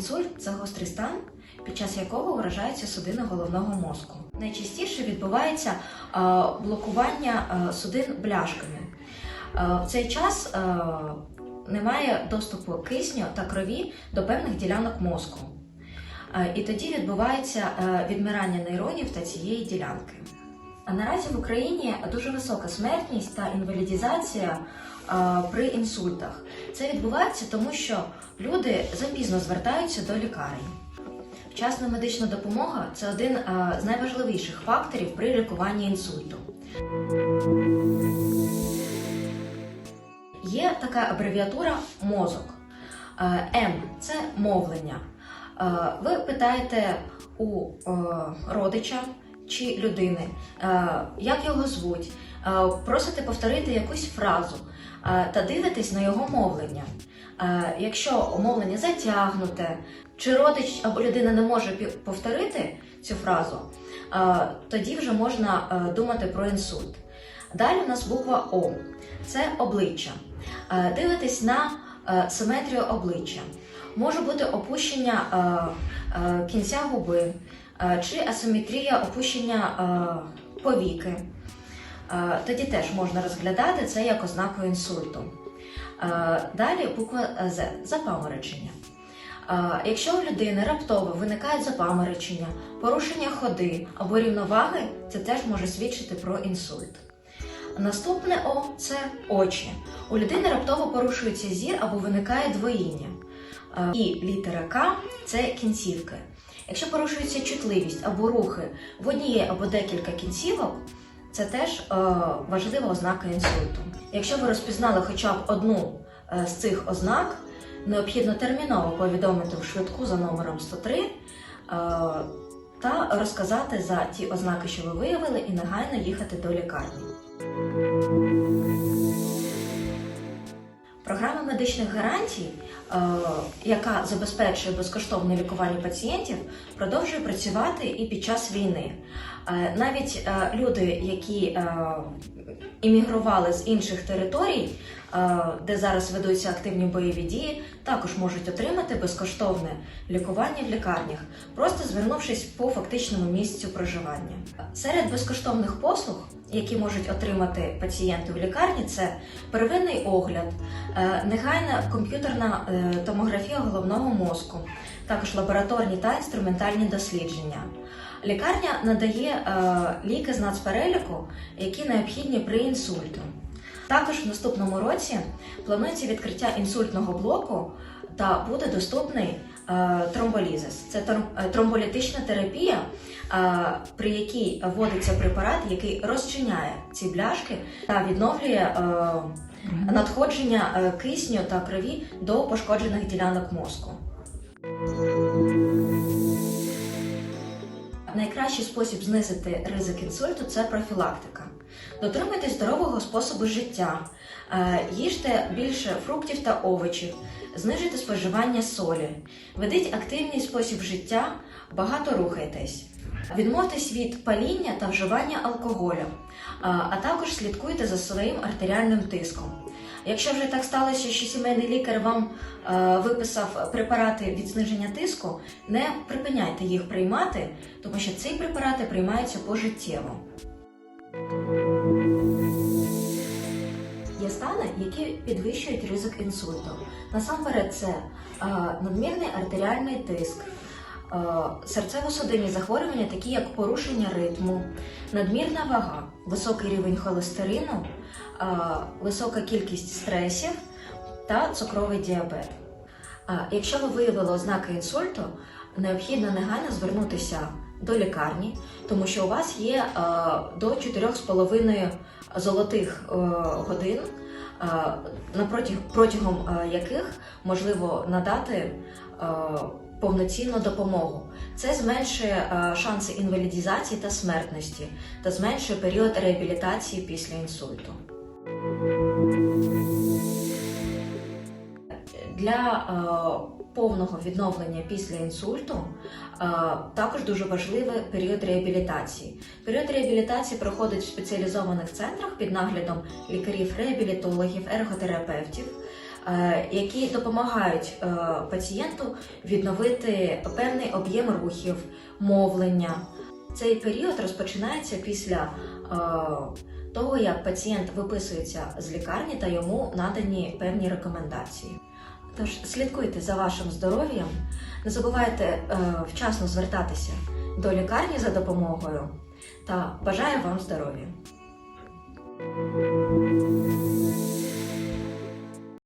Інсульт це гострий стан, під час якого вражається судина головного мозку. Найчастіше відбувається е, блокування е, судин бляшками. Е, В цей час немає доступу кисню та крові до певних ділянок мозку. І тоді відбувається відмирання нейронів та цієї ділянки. А наразі в Україні дуже висока смертність та інвалідізація е, при інсультах. Це відбувається тому, що люди запізно звертаються до лікарень. Вчасна медична допомога це один е, з найважливіших факторів при лікуванні інсульту. Є така абревіатура мозок. Е, М це мовлення. Ви питаєте у родича чи людини, е, як його звуть, е, просите повторити якусь фразу е, та дивитесь на його мовлення. Якщо мовлення затягнуте, чи родич або людина не може повторити цю фразу, тоді вже можна думати про інсульт. Далі у нас буква О це обличчя. Дивитесь на симетрію обличчя. Може бути опущення е, е, кінця губи е, чи асиметрія опущення повіки. Тоді теж можна розглядати це як ознаку інсульту. Далі буква З запаморочення. Якщо у людини раптово виникають запаморочення, порушення ходи або рівноваги, це теж може свідчити про інсульт. Наступне О це очі. У людини раптово порушується зір або виникає двоїння. Е, І літера К це кінцівки. Якщо порушується чутливість або рухи в однієї або декілька кінцівок, це теж е, важлива ознака інсульту. Якщо ви розпізнали хоча б одну е, з цих ознак, необхідно терміново повідомити в швидку за номером 103 е, та розказати за ті ознаки, що ви виявили, і негайно їхати до лікарні. Програма медичних гарантій, яка забезпечує безкоштовне лікування пацієнтів, продовжує працювати і під час війни. Е, Навіть е, люди, які е, іммігрували з інших територій, е, де зараз ведуться активні бойові дії, також можуть отримати безкоштовне лікування в лікарнях, просто звернувшись по фактичному місцю проживання. Серед безкоштовних послуг, які можуть отримати пацієнти в лікарні, це первинний огляд, е, негайна комп'ютерна е, томографія головного мозку, також лабораторні та інструментальні дослідження. Лікарня надає е, ліки з нацпереліку, які необхідні при інсульту. Також в наступному році планується відкриття інсультного блоку та буде доступний е, тромболізис. Це е, тромболітична терапія, е, при якій вводиться препарат, який розчиняє ці бляшки та відновлює надходження кисню та крові до пошкоджених ділянок мозку. Найкращий спосіб знизити ризик інсульту це профілактика. Дотримуйтесь здорового способу життя, е, їжте більше фруктів та овочів, знижуйте споживання солі, ведіть активний спосіб життя, багато рухайтесь. Відмовтесь від паління та вживання алкоголю, е, а також слідкуйте за своїм артеріальним тиском. Якщо вже так сталося, що сімейний лікар вам е, виписав препарати від зниження тиску, не припиняйте їх приймати, тому що ці препарати приймаються пожиттєво. Стани, які підвищують ризик інсульту. Насамперед, це е, надмірний артеріальний тиск, е, серцево-судинні захворювання, такі як порушення ритму, надмірна вага, високий рівень холестерину, е, висока кількість стресів та цукровий діабет. Якщо ви виявили ознаки інсульту, необхідно негайно звернутися до лікарні, тому що у вас є до 4,5 золотих годин, протягом е, яких можливо надати повноцінну допомогу. Це зменшує шанси інвалідізації та смертності та зменшує період реабілітації після інсульту. Для повного відновлення після інсульту е, також дуже важливий період реабілітації. Період реабілітації проходить в спеціалізованих центрах під наглядом лікарів-реабілітологів, ерготерапевтів. е, які допомагають е, пацієнту відновити певний об'єм рухів, мовлення. Цей період розпочинається після того, як пацієнт виписується з лікарні та йому надані певні рекомендації. Тож слідкуйте за вашим здоров'ям, не забувайте е, вчасно звертатися до лікарні за допомогою та бажаю вам здоров'я.